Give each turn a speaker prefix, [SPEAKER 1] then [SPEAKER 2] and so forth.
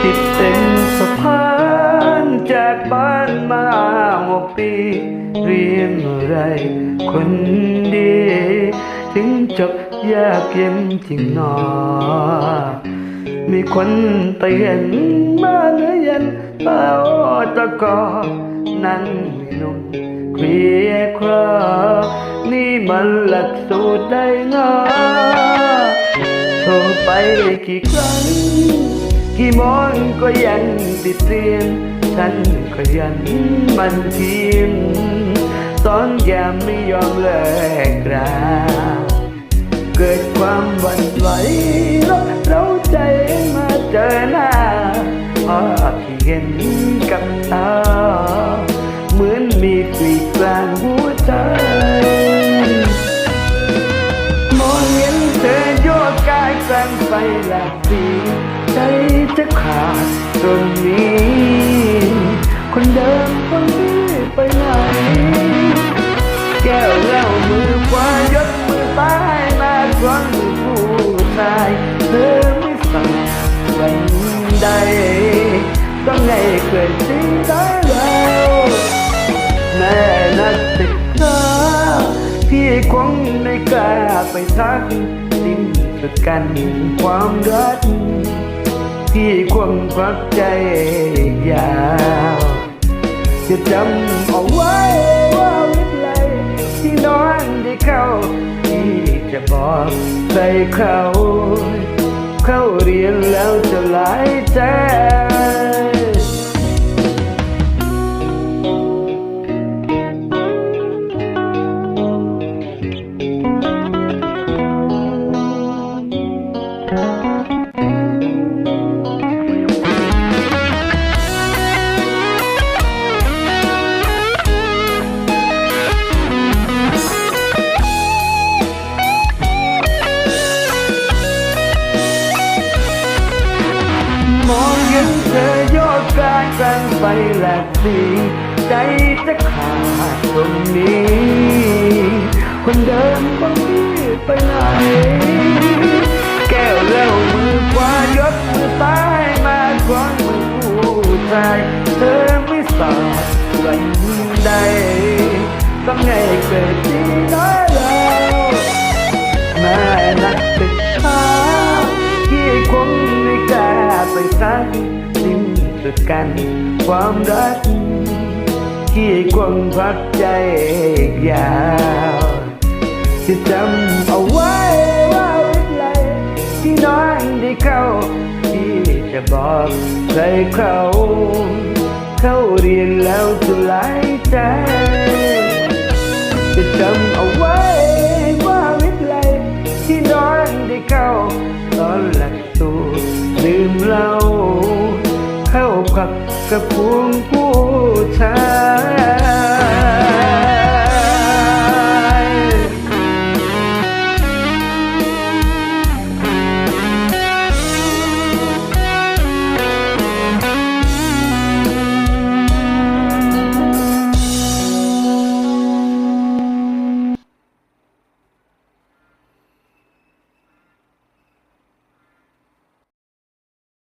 [SPEAKER 1] ที่เป็นสะพานจากบ้านมาหกปีเรียนอะไรคนดี ถึงจบยากเย็นจริงหนอ มีคนเตือนมาเนื้อเย็นเป้าตะกอนั้นมีนุ่มเคลียครอนี่มันหลักสูตรได้งอโทรไปกี่ครั้ง กี่โมงก็ยังติดเรียน ฉันก็ยันมันเพียนสอนแยมไม่ยอมเลิกราเกิดความหวั่นไหวแล้วเราใจมาเจอหน้าภาพที่เห็นกับตาเหมือนมีกลีกลางหัวใจมองเห็นเธอโยกกายแกล้งไปหลากสี จจะขาดตรงนี้ คนเดิมคนนี้ไปไหน แก้วเหล้ามือขวายกมือซ้ายมาครั้งผู้ชาย เธอไม่สั่งวันใด ต้องให้เกิดสิ่งได้แล้วแม่นักศึกษาพี่คงไม่กล้าไปทักสิ้นสกันความรัก พี่คงพักใจยาวจะจำเอาไว้ว่าวิทไลที่นอนได้เข้าที่จะบอกใส่เขา เข้าเรียนแล้วจะหลายใจ มองเห็นเธอโยกกายกลางไปหลกสีใจจะขาดตรงนี้ คนเดิมบางทีไปไหน แก้วเหล้ามือขวายกมือซ้ายมาคว้ามือผู้ชายเธอไม่สาดวันใดต้องให้เกิดที่ สักสิ้นสุดกัน ความรัก ที่คงพักใจยาวจะจำเอาไว้ว่าวิทยาที่น้องได้เข้า ที่จะบอกใครเขา เข้าเรียนแล้วจะหลายใจ ก